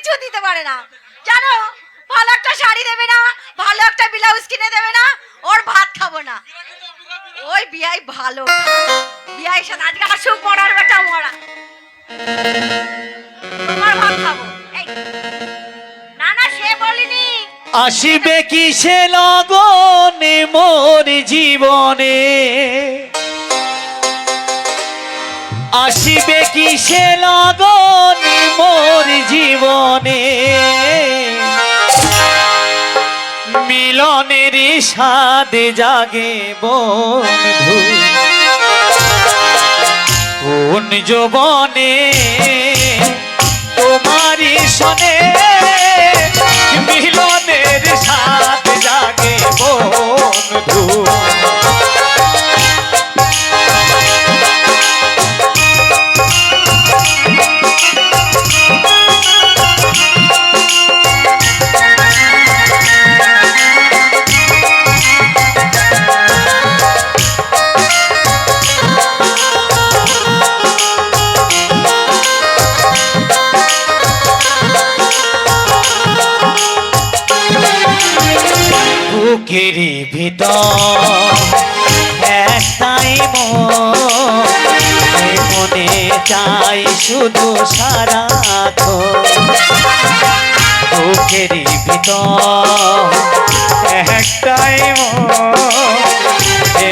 কিছু দিতে পারে না। জানো, ভালো একটা শাড়ি দেবে না, ভালো একটা ব্লাউজ কিনে দেবে না, ওর ভাত খাব না। ওই বিয়াই ভালো। বিয়াই সাথে আজকে আসুক মরার বেটা মরা। তোমার ভাত খাব। না না, সে বলিনি। আসিবে কি সে লগনে মোর জীবনে? আসিবে কি সে লগনে মোর জীবনে? মিলনের স্বাদ জাগে বন্ধু। কোন যৌবনে তোমারই শোনে মিলনের সাথ জাগে বন্ধু? বুকেরই ভিতর। একটাই মন চাই শুধু সারা বুকেরই ভিতর একটাই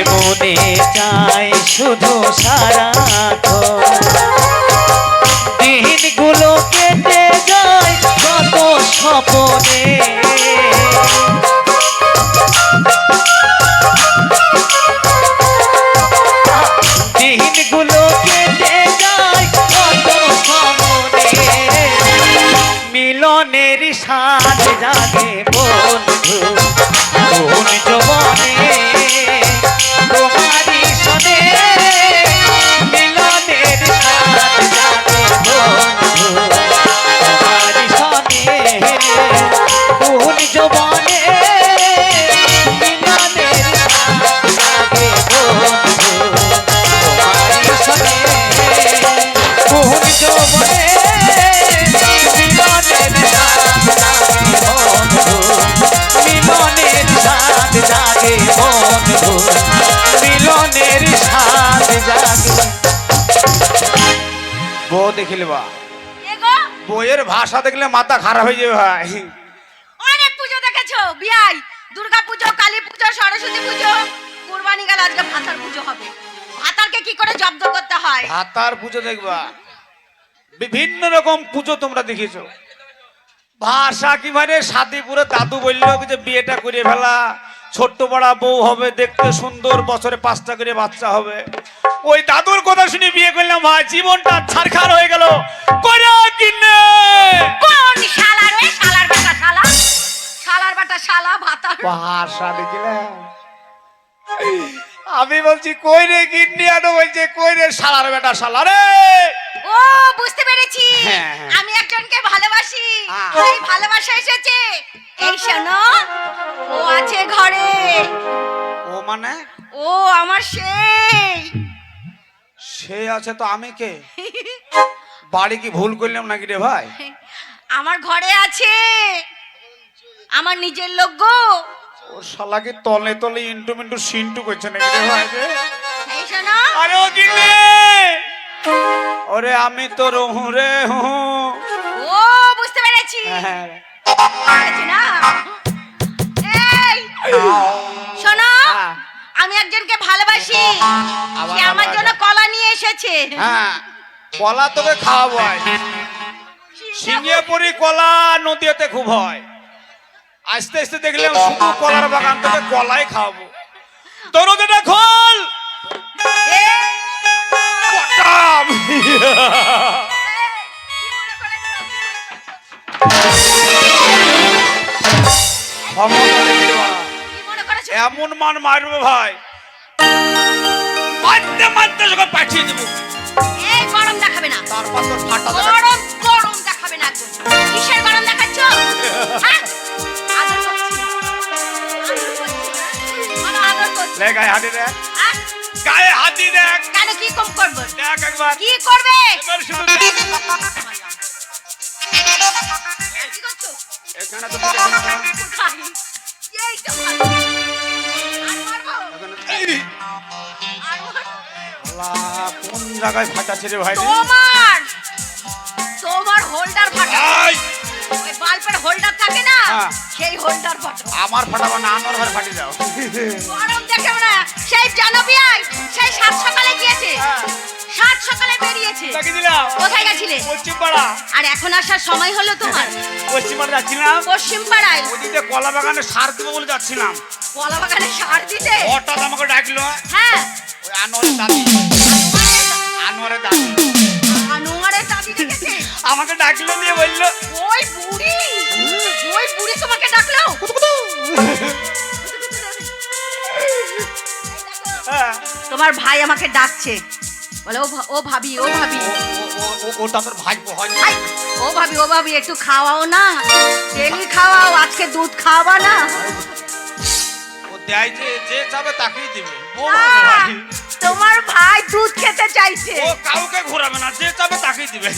মনে চাই শুধু সারা জাগে বন্ধু মিলনের সাথ জাগে। বউ দেখিলে বা। বইয়ের ভাষা দেখলে মাথা খারাপ হয়ে যাবে ভাই। অনেক পুজো দেখেছ বিয়াই। দুর্গা পুজো কালী পুজো সরস্বতী পুজো। কুরবানি গেল আজকে ভাতার পুজো হবে। ভাতারকে কি করে জব্দ করতে হয়? ভাতার পুজো দেখবা। বিভিন্ন রকম পুজো তোমরা দেখেছ ভাষা কি মানে? সাদিপুরে দাদু বলল যে বিয়েটা করে ফেলা। ছোট্ট বড়া বউ হবে দেখতে সুন্দর বছরে পাঁচটা করে বাচ্চা হবে। ওই দাদুর কথা শুনে বিয়ে করলাম ভাই জীবনটা ছারখার হয়ে গেল। করে কিনে? কোন শালার ওই শালার বেটা শালা? শালার বেটা শালা ভাতার ভাষা দেখিলাম আমি বলছি কই রে কিডনি? আনো বলছে কই রে শালার বেটা শালা রে? ও বুঝতে পেরেছি। হ্যাঁ, হ্যাঁ। হ্যাঁ। ভালোবাসা এসেছে। এই শোনো ও আছে ঘরে। ও মানে? ও আমার সেই। সে আছে তো আমি কে? বাড়ি কি ভুল করলাম নাকি রে ভাই? আমার ঘরে আছে। আমার নিজের লোক গো ও শালাকে তলে তলে ইন্টু মিন্টু সিন্টু করছে নাকি রে ভাই? এই শোনো। আরে ও কিনে ওরে আমি তো রহু রে হু না এই শোনো হ্যাঁ। আমি একজনকে ভালোবাসি। সে আমার জন্য কলা নিয়ে এসেছে। হ্যাঁ কলা তোকে খাওয়াবো আজ। কলা নদীতে খুব হয়। আস্তে আস্তে দেখলাম শুধু কলার বাগান তোকে কলাই খাওয়াবো। দরজাটা খোল। এমন মান মারবে ভাই। মারতে মারতে যখন পাঠিয়ে দেবো। এই গরম দেখাবে না। তারপর তোর ফাটা গরম গরম দেখাবে না একদম। কিসের গরম দেখাচ্ছ? হ্যাঁ? আদর করছি। আদর করছি? বলো, আদর করছি। লে গায়ে হাতি দেখ হ্যাঁ? গায়ে দেখ। কেন কি কম করব? দেখ একবার। কি করবে? এবার শুধু কোন জায়গায় ফাটা ছেড়ে ভাই তোমার! তোমার হোল্ডার ফাটা! ওই বাল্বের হোল্ডার থাকে না হ্যাঁ। সেই হোল্ডার ফাটা। আমার ফাটাবো না আমার ঘরে ফাটি দাও। না সেই জানবিয়াই সেই সাত সকালে গিয়েছে। সাত সকালে বেরিয়েছে। কোথায় গেছিলে? পশ্চিম পাড়া আর এখন আসার সময় হলো তোমার? পশ্চিম পাড়া যাচ্ছিলাম। পশ্চিম পাড়ায় ওদিকে কলা বাগানে সার দেবো বলে যাচ্ছিলাম। কলা বাগানে সার দিতে? হঠাৎ আমাকে ডাকলো। হ্যাঁ। ওই আনোয়ারের দাদি। আনোয়ারের দাদি। আনোয়ারের দাবি দেখেছে আমাকে ডাকলো দিয়ে বলল ওই বুড়ি। ওই বুড়ি তোমাকে ডাকলো? তোমার ভাই আমাকে ডাকছে। বলে ও ভাবি ও ভাবি। ও- ও- ভাবি ও ভাবি একটু খাওয়াও না। ডেলি খাওয়াও আজকে দুধ খাওয়াবা না। ও দেয় যে যে চাবে তাকেই দিবে। ও না, ভাই। তোমার ভাই দুধ খেতে চাইছে। ও কাউকে ঘোরাবে না যে চাবে তাকেই দিবে।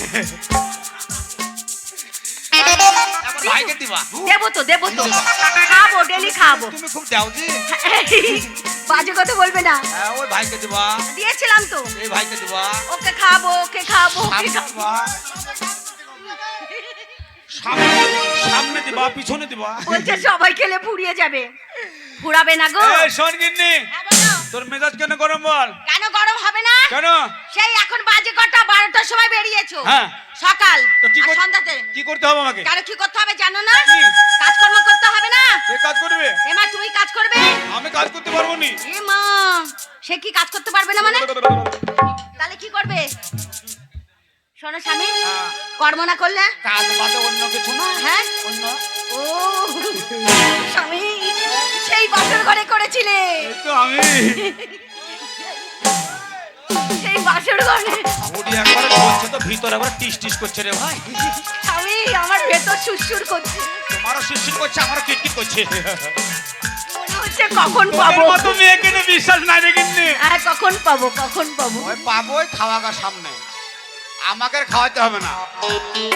আমার ভাইকে দিবা। দেবো তো দেবো তো। খাব ডেলি খাব। তুমি খুব দাও জি বাজে কথা বলবে না। হ্যাঁ ওই ভাইকে দিবা। দিয়েছিলাম তো। এই ভাইকে দিবা। ওকে খাব ওকে খাব ওকে খাব। সামনে সামনে দিবা পিছনে দিবা। বলছে সবাই খেলে ফুরিয়ে যাবে। ফুরাবে না গো। এই শোন গিন্নি হ্যাঁ, তোর মেজাজ কেন গরম বল? কেন গরম হবে না? কেন? সেই এখন বাজে কটা বারোটার সময় বেরিয়েছো। হ্যাঁ। সকাল সন্ধ্যাতে। কি করতে হবে আমাকে? কেন কি করতে হবে জানো না? কাজকর্ম করতে হবে না? সে কাজ করবে? এমা তুমি কাজ করবে? আমি কাজ করতে পারব নি। এ মা সে কি কাজ করতে পারবে না মানে? তাহলে কি করবে? শোনো স্বামী হ্যাঁ। কর্ম না করলে? কাজ বাদে অন্য কিছু না। হ্যাঁ? অন্য। ও স্বামী সেই বাসর ঘরে করেছিলে। তো আমি। সেই বাসর ঘরে বডি একবারে বলছে তো ভিতরে একবার টিস টিস করছে রে ভাই। স্বামী আমার ভেতর সুরসুর করছে। তোমারও শিরশির করছে আমারও কিটকিট করছে। মনে হচ্ছে কখন পাবো? মতো মেয়েকে নিয়ে বিশ্বাস নাই রে কিন্নি হ্যাঁ কখন পাবো কখন পাবো? ওই পাবোই খাওয়াগা সামনে। আমাকে খাওয়াতে হবে না।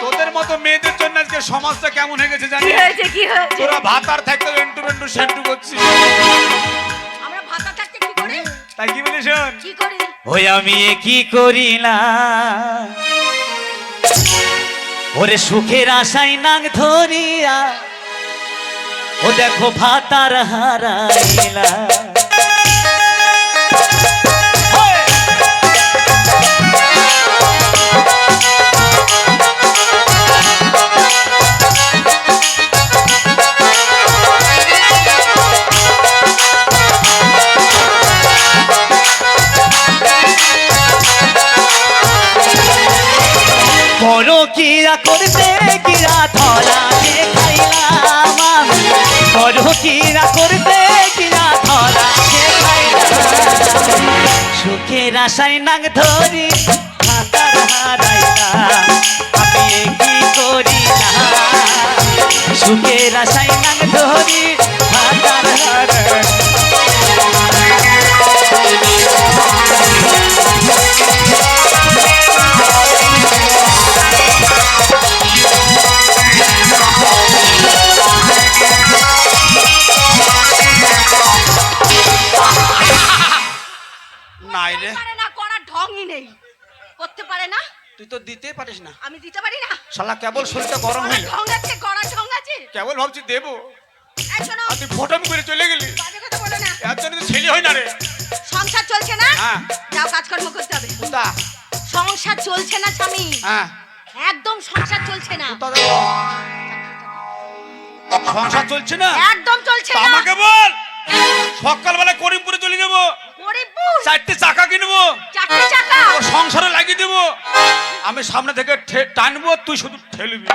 তোদের মতো মেয়েদের জন্য আজকে সমাজটা কেমন হয়ে গেছে কি জানিস হয়েছে কি হয়েছে? তোরা ভাত আর থাকতে এন্টু বেন্টু সেন্টু করছিস। আমরা ভাতা থাকতে কি করি? তাই কি বলি শোন? কি করি? ওই আমি কি না ওরে সুখের আশায় নাং ধরিয়া ও দেখো ভাতার হারাইলা বড় কিরা করতে কিরা ধরা খাইলাম বড় কিরা করতে কিরা ধরা খাইলাম। সুখের আশায় নাং ধরি কি করিলাম সুখের আশায় নাং ধরি ভাতার হারাইলাম। শালা কেবল শরীরটা গরম হইল ঢং আছে ঢং আছে। কেবল ভাবছি দেবো। শোনো। তুই ফটম করে চলে গেলি। বাজে কথা বলো না। তো ছেলে হয় না রে। সংসার চলছে না? হ্যাঁ। যাও কাজকর্ম করতে হবে। কোথা সংসার চলছে না স্বামী। হ্যাঁ। একদম সংসার চলছে না? সংসার চলছে না? একদম চলছে না। আমাকে বল। সকালবেলা করিমপুরে চলে যাব। চারটে চাকা কিনবো। সংসারে লাগিয়ে দেবো। আমি সামনে থেকে টানবো তুই শুধু ঠেলবি।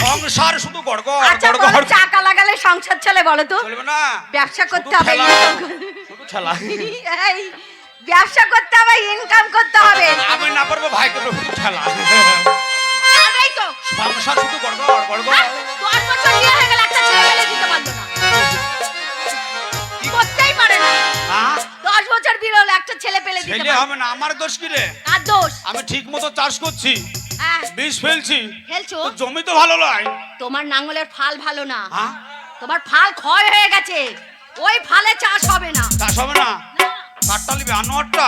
সংসার শুধু গড়গড় আচ্ছা গড়গড়। চাকা লাগালে সংসার চলে বলো তো? চলবে না। ব্যবসা করতে হবে ঠেলা, income করতে- শুধু ঠেলা। এই ব্যবসা করতে হবে ইনকাম করতে হবে। আমি না পারব ভাইকে তো ঠেলা। তো। সংসার শুধু গড়গড় গড়গড়। আহ, দশ বছর বিয়ে হয়ে গেলে একটা ছেলে দিতে পারল না। করতেই পারে না। দশ বছর বিয়ে হলে একটা ছেলে পেলে দিতে ছেলে হবে না আমার দোষ কি রে? আর দোষ? আমি ঠিক মতো চাষ করছি হ্যাঁ। বিষ ফেলছি। খেলছো তো জমি তো ভালো নয়। তোমার নাঙ্গলের ফাল ভালো না। হ্যাঁ? তোমার ফাল ক্ষয় হয়ে গেছে। ওই ফালে চাষ হবে না। চাষ হবে না? কাঠটা নিবি আনোয়ারটা?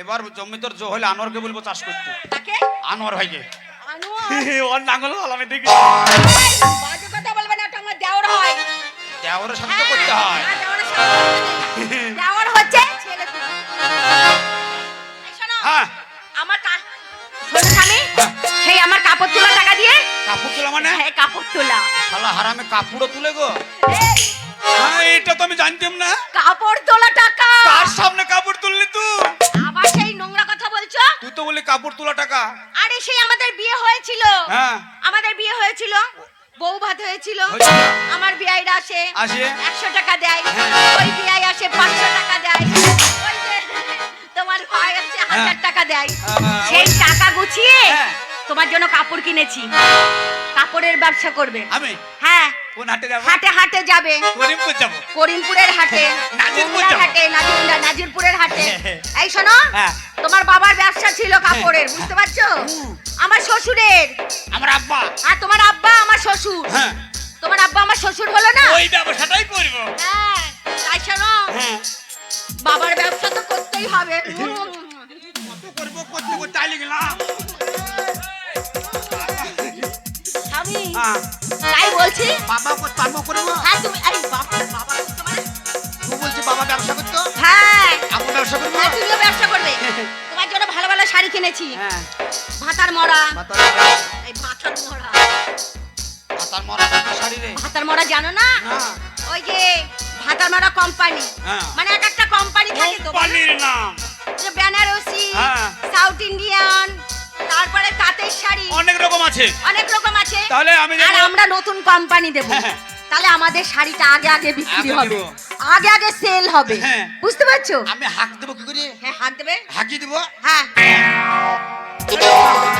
এবার জমি তোর জো হলে আনোয়ারকে বলব চাষ করতে। তাকে? আনোয়ার ভাইকে। আনোয়ার? ওর নাঙ্গল ভালো আমি দেখি। বাজে কথা বলবে না আমার দেওর হয়। শান্ত হ্যাঁ, করতে হয় করতে হয়। দেওর হচ্ছে ছেলে এই শোনো, হ্যাঁ। আমার স্বামী, সেই আমার কাপড় তোলা টাকা দিয়ে কাপড় তোলা মানে? হ্যাঁ কাপড় তোলা। শালা হারামে কাপড়ও তুলে গো। বউ ভাত হয়েছিল। আমার বিআইরা আসে। একশো টাকা দেয়। হ্যাঁ। ওই বিআই আসে পাঁচশো টাকা দেয়। ওই যে তোমার ভাই হচ্ছে হাজার টাকা দেয়। হ্যাঁ, সেই টাকা গুছিয়ে হ্যাঁ। তোমার জন্য কাপড় কিনেছি। কাপড়ের ব্যবসা করবে। হ্যাঁ। কোন হাটে যাব? হাটে হাটে যাবে। করিমপুর যাব। করিমপুরের হাটে নাজিরপুর হাটে নাজির নাজিরপুরের হাটে। হ্যাঁ। এই শোনো হ্যাঁ। তোমার বাবার ব্যবসা ছিল কাপড়ের বুঝতে পারছ? আমার শ্বশুরের। আমার আব্বা। আর তোমার আব্বা আমার শ্বশুর। হ্যাঁ। তোমার আব্বা আমার শ্বশুর হলো না? ওই ব্যবসাটাই করব। হ্যাঁ তাই শোনো। হ্যাঁ। বাবার ব্যবসা তো করতেই হবে। কত করব করতে করতে আইলে গেলাম স্বামী হ্যাঁ। তাই বলছি? বাবা করতে পারব করব হ্যাঁ তুমি এই বাবা বাবা পারে? তুই বলছি বাবা ব্যবসা করতো? হ্যাঁ। আমি ব্যবসা করব হ্যাঁ, তুমিও ব্যবসা করবে। তোমার জন্য ভালো ভালো শাড়ি কিনেছি। হ্যাঁ। ভাতার মরা। এই ভাতার মরা। মাতার মরা শাড়ি রে? ভাতার মরা জানো না? ওই যে ভাতার মরা কোম্পানি হ্যাঁ। মানে এক একটা কোম্পানি থাকে তো কোম্পানির নাম। হ্যাঁ। সাউথ ইন্ডিয়ান তারপরে তাঁতের শাড়ি। অনেক রকম আছে। অনেক রকম আছে। তাহলে আমি আর আমরা নতুন কোম্পানি দেব। হ্যাঁ। তাহলে আমাদের শাড়িটা আগে আগে বিক্রি হবে। আগে আগে সেল হবে। হ্যাঁ। বুঝতে পারছ? আমি হাঁক দেবো কি করে? হ্যাঁ হাত দেবে। হাঁকি দেবো? হ্যাঁ।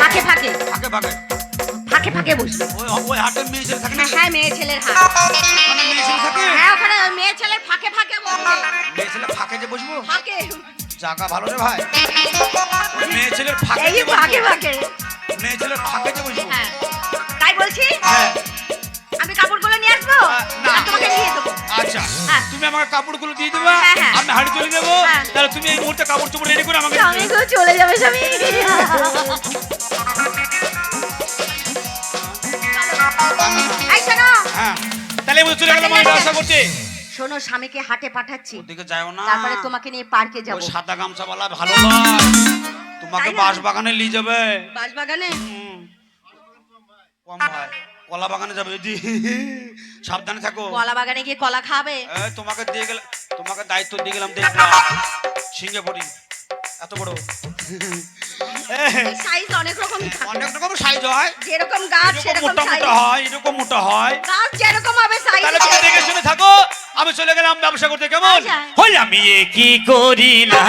ফাঁকে ফাঁকে। ফাঁকে ফাঁকে। ফাঁকে ফাঁকে বসবে। ওই ওই হাটে মেয়ে ছেলে থাকে না? হ্যাঁ হ্যাঁ মেয়ে ছেলের হাত ওখানে মেয়ে ছেলে থাকে? হ্যাঁ ওখানে মেয়ে ছেলের ফাঁকে ফাঁকে বসবে। মেয়ে ছেলে ফাঁকে যে বসবো? ফাঁকে। জায়গা ভালো রে ভাই। মেয়ে ছেলের ফাঁকে এই। ফাঁকে ফাঁকে। মেয়ে ছেলের ফাঁকে যে বসবো। হ্যাঁ। তাই বলছি? হ্যাঁ। আমি কাপড়গুলো নিয়ে আসব? না। তোমাকে দিয়ে দেবো। আচ্ছা। হ্যাঁ। তুমি আমাকে কাপড়গুলো দিয়ে দেবা হ্যাঁ। আমি হাড়ি চলে দেবো হ্যাঁ। তাহলে তুমি এই মুহূর্তে কাপড় চোপড় রেডি করে আমাকে স্বামী গো চলে যাবে স্বামী। হ্যাঁ। তাহলে আমি চলে গেলাম আমি ব্যবসা করতে শোনো স্বামীকে হাটে পাঠাচ্ছি। ওদিকে যাও না। তারপরে তোমাকে নিয়ে পার্কে যাব। সাদা গামছা বলা ভালো নয়। তোমাকে? বাঁশ বাগানে নিয়ে যাবে। বাঁশবাগানে? হুম। কম ভাই কলা বাগানে যাবে যদি। সাবধানে থাকো। কলা বাগানে গিয়ে কলা খাবে? তোমাকে দিয়ে গেলাম তোমাকে দায়িত্ব দিয়ে গেলাম দেখবা। সিঙ্গে পড়ি এত বড়। সাইজ অনেক রকম অনেক রকম সাইজ হয়। যেরকম গাছ সেরকম মোটা মোটা হয় এরকম মোটা হয়। গাছ যেরকম হবে সাইজ তাহলে তুমি দেখে শুনে থাকো আমি চলে গেলাম ব্যবসা করতে কেমন? আচ্ছা। হই আমি কি করিলাম?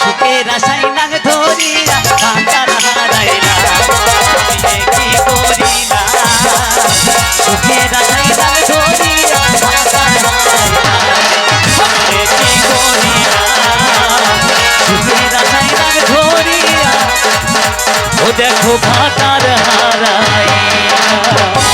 সুখের নাগ কি সুখের নাগ কান্তার হারাইলা देखो भाता रहा रहा